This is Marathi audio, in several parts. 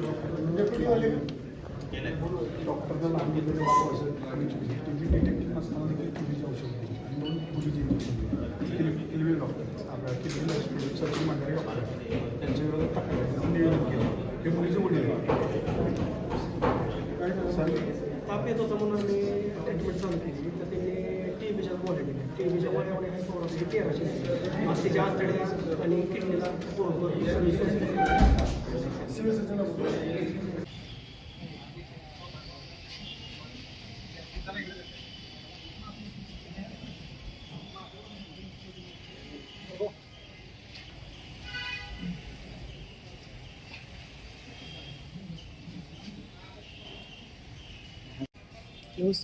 डॉक्टर डॉक्टरला डिटेक्टिव्ह नसताना देखील किलवे डॉक्टर आपल्या किलवे हॉस्पिटल सचिन डॉक्टर त्यांच्या विरोधात निवेदन केलं हे मुलीचे वडील ताप येत होता म्हणून आम्ही ट्रीटमेंट चालू केली. तर ते टी गोळ्या दिल्या टी बीच्या गोळ्या गोळ्या काही तेराशे आणि किडनीला नमस्ते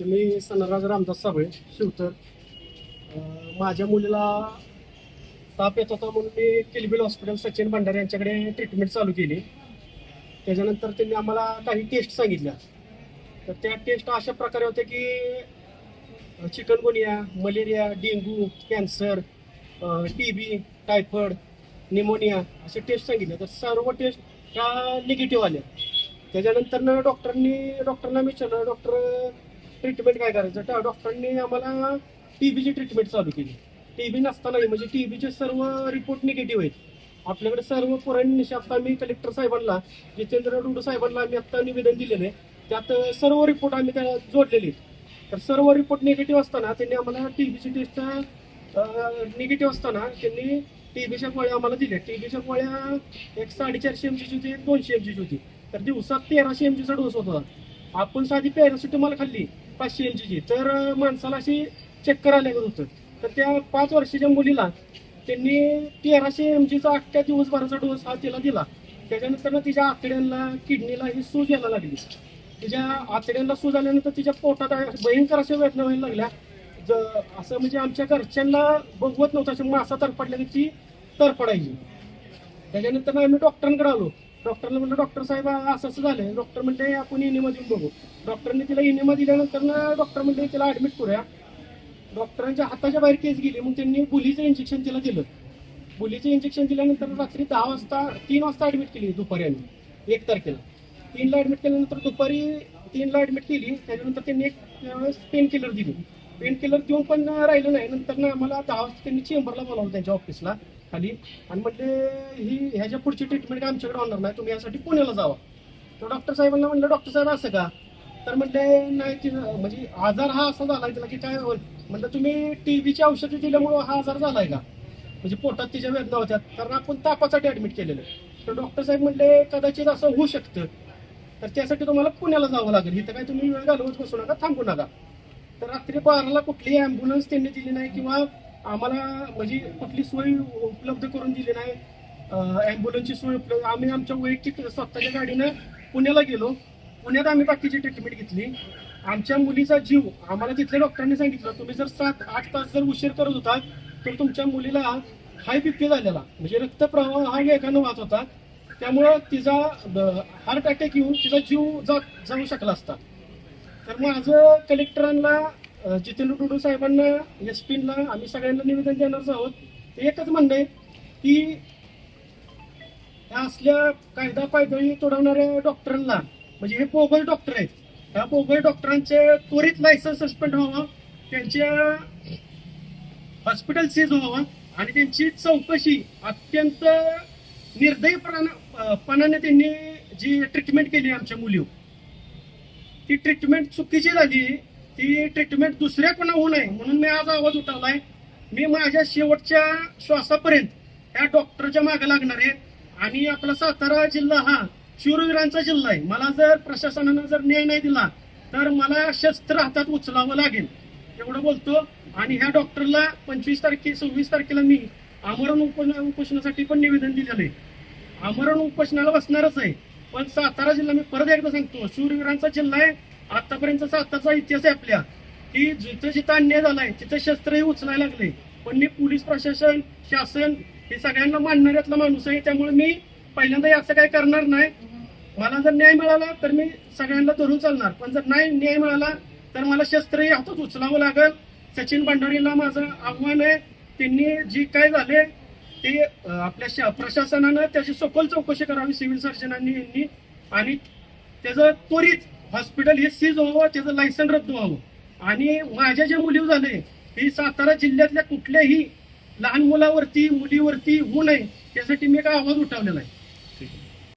मी सनराज रामदास साबळे शिवतर माझ्या मुलीला ताप येत होता म्हणून मी किलबिल हॉस्पिटल सचिन भंडारे यांच्याकडे ट्रीटमेंट चालू केली. त्याच्यानंतर त्यांनी आम्हाला काही टेस्ट सांगितल्या. तर त्या टेस्ट अशा प्रकारे होत्या की chikungunya malaria dengue cancer T B typhoid pneumonia असे टेस्ट सांगितले तर सर्व टेस्ट त्या निगेटिव्ह आल्या. त्याच्यानंतर डॉक्टरांनी डॉक्टरना विचारलं डॉक्टर ट्रीटमेंट काय करायचं? त्या डॉक्टरांनी आम्हाला टी बीची ट्रीटमेंट चालू केली. टी बी नसतानाही म्हणजे टी बीचे सर्व रिपोर्ट निगेटिव्ह आहेत. आपल्याकडे सर्व पुराणी आता मी कलेक्टर साहेबांना जितेंद्र डुंडू साहेबांना आम्ही आता निवेदन दिलेलं आहे. त्यात सर्व रिपोर्ट आम्ही त्या जोडलेले तर सर्व रिपोर्ट निगेटिव्ह असताना त्यांनी आम्हाला टी बीची टेस्ट निगेटिव्ह असताना त्यांनी टी बीच्या गोळ्या आम्हाला दिल्या. टी बीच्या गोळ्या एक साडेचारशे एम जीची होती एक दोनशे एम जीची होती. तर दिवसात तेराशे एम जीचा डोस होता. आपण साधी पॅरासिटामॉल खाल्ली पाचशे एम जीची तर माणसाला अशी चक्कर आल्या होतं. तर त्या पाच वर्षाच्या मुलीला त्यांनी तेराशे एम जीचा अख्ख्या दिवसभराचा डोस हा तिला दिला. त्याच्यानंतर ना तिच्या आतड्यांना किडनीला ही सूज यायला लागली. तिच्या आतड्यांना सूज आल्यानंतर तिच्या पोटात भयंकर अशा वेदना व्हायला लागल्या. ज- असं म्हणजे आमच्या घरच्यांना बघवत नव्हतं असं मासा तरपडल्याने ती तरपडायची त्याच्यानंतर ना आम्ही डॉक्टरांकडे आलो. डॉक्टरला म्हणलं डॉक्टर साहेब असं असं झालंय. डॉक्टर म्हणले आपण इनिमा देऊन बघू. डॉक्टरने तिला इनिमा दिल्यानंतर ना डॉक्टर म्हणले तिला ऍडमिट करूया. डॉक्टरांच्या हाताच्या बाहेर केस गेली मग त्यांनी बुलीचं इंजेक्शन तिला दिलं. बुलीचं इंजेक्शन दिल्यानंतर रात्री दहा वाजता तीन वाजता ऍडमिट केली दुपारी आम्ही एक तारखेला. तीनला ऍडमिट केल्यानंतर दुपारी तीनला ऍडमिट केली त्याच्यानंतर त्यांनी एक पेन किलर दिली. पेन किलर देऊन पण राहिलं नाही नंतर ना आम्हाला दहा वाजता त्यांनी चेंबरला बोलावलं त्यांच्या ऑफिसला खाली. आणि म्हणले ही ह्याच्या पुढची ट्रीटमेंट काय आमच्याकडे होणार नाही तुम्ही यासाठी पुण्याला जावा. तर डॉक्टर साहेबांना म्हणलं डॉक्टर साहेब असं का? तर म्हणले नाही म्हणजे आजार हा असा झाला तिला की काय म्हणलं तुम्ही टीबीची औषधं दिल्यामुळं हा आजार झालाय का? म्हणजे पोटात तिच्या वेदना होत्या. कारण आपण तापासाठी ऍडमिट केलेलं तर डॉक्टर साहेब म्हणले कदाचित असं होऊ शकतं. तर त्यासाठी तुम्हाला पुण्याला जावं लागेल. इथं काय तुम्ही वेळ घालवत बसू नका थांबू नका. तर रात्री बाराला कुठलीही अँब्युलन्स त्यांनी दिली नाही किंवा आम्हाला म्हणजे कुठली सोय उपलब्ध करून दिली नाही. ॲम्ब्युलन्सची सोय उपलब्ध आम्ही आमच्या वैयक्तिक स्वतःच्या गाडीनं पुण्याला गेलो. पुण्यात आम्ही बाकीची ट्रीटमेंट घेतली. आमच्या मुलीचा जीव आम्हाला तिथल्या डॉक्टरांनी सांगितलं तुम्ही जर सात आठ तास जर उशीर करत होता तर तुमच्या मुलीला हाय बीपी झालेला. म्हणजे रक्तप्रवाह हा वेगानं वाहत होता. त्यामुळं तिचा हार्ट अटॅक येऊन तिचा जीव जा जाऊ शकला असता. तर माझं कलेक्टरांना जितेंद्र टुडू साहेबांना एस पीला आम्ही सगळ्यांना निवेदन देणारच आहोत. एकच म्हणणं आहे की ह्या असल्या कायदा पायदळी तोडवणाऱ्या डॉक्टरांना म्हणजे हे पोबल डॉक्टर आहेत ह्या बोगस डॉक्टरांचे त्वरित लायसन्स सस्पेंड व्हावं त्यांच्या हॉस्पिटल सीज व्हावं आणि त्यांची चौकशी अत्यंत निर्दयपणा त्यांनी जी ट्रीटमेंट केली आमच्या मुलीवर ती ट्रीटमेंट चुकीची झाली ती ट्रीटमेंट दुसऱ्या कोणा होऊ नये म्हणून मी आज आवाज उठवलाय. मी माझ्या शेवटच्या श्वासापर्यंत या डॉक्टरच्या मागे लागणार आहे. आणि आपला सातारा जिल्हा हा शूरवीरांचा जिल्हा आहे मला जर प्रशासनानं जर न्याय नाही दिला तर मला शस्त्र हातात उचलावं लागेल. एवढं बोलतो. आणि ह्या डॉक्टरला पंचवीस तारखे सव्वीस तारखेला मी आमरण उप उपोषणासाठी पण निवेदन दिलेलं आहे. आमरण उपोषणाला बसणारच आहे. पण सातारा जिल्हा मी परत एकदा सांगतो शूरवीरांचा जिल्हा आहे. आतापर्यंत सातारचा इतिहास आहे आपल्या. की जिथं जिथं अन्याय झालाय तिथं शस्त्रही उचलायला लागले. पण मी पोलीस प्रशासन शासन हे सगळ्यांना मानणाऱ्यातला माणूस आहे. त्यामुळे मी पहिल्यांदाही असं काही करणार नाही. मला जर न्याय मिळाला तर मी सगळ्यांना धरून चालणार. पण जर नाही न्याय मिळाला तर मला शस्त्रही हातात उचलावं लागेल. सचिन भंडारीला माझं आव्हान आहे. त्यांनी जी काय झाले ते आपल्या प्रशासनानं त्याची सखोल चौकशी करावी सिव्हिल सर्जनांनी यांनी. आणि त्याचं त्वरित हॉस्पिटल हे सीज व्हावं त्याचं लायसन रद्द व्हावं. आणि माझ्या ज्या मुली झाले ही सातारा जिल्ह्यातल्या कुठल्याही लहान मुलावरती मुलीवरती होऊ नये त्यासाठी मी एक आवाज उठवलेला आहे.